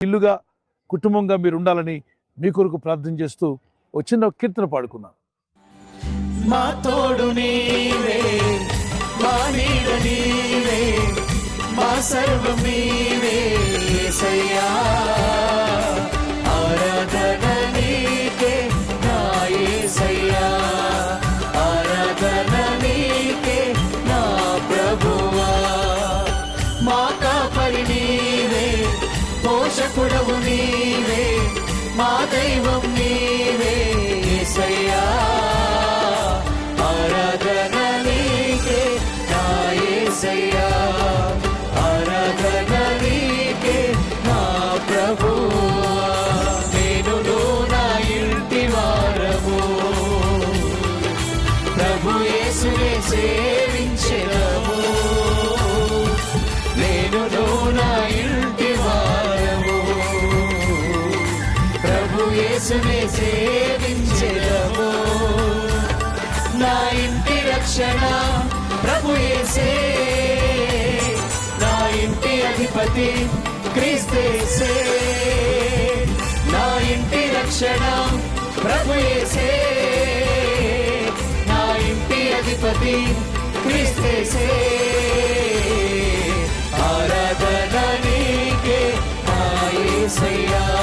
ఇల్లుగా కుటుంబంగా మీరు ఉండాలని మీ కొరకు ప్రార్థన చేస్తూ ఒక చిన్న కీర్తన పాడుకున్నాను మా తోడు నీవే మా నీడ నీవే మా రక్షకుడవు నీవే మా దైవం నీవే యేసయ్యా ఆరాధన నీకే నా యేసయ్యా ఆరాధన నీకే నా ప్రభు నేను నా ఇంటి వారము. ప్రభు యేసునే యేసునే సేవించెదము. నా ఇంటి రక్షణ ప్రభు యేసే. నా ఇంటి అధిపతి క్రీస్తేసే నా ఇంటి రక్షణ ప్రభు యేసే. నా ఇంటి అధిపతి క్రీస్తేసే ఆరాధన నీకే నా యేసయ్యా.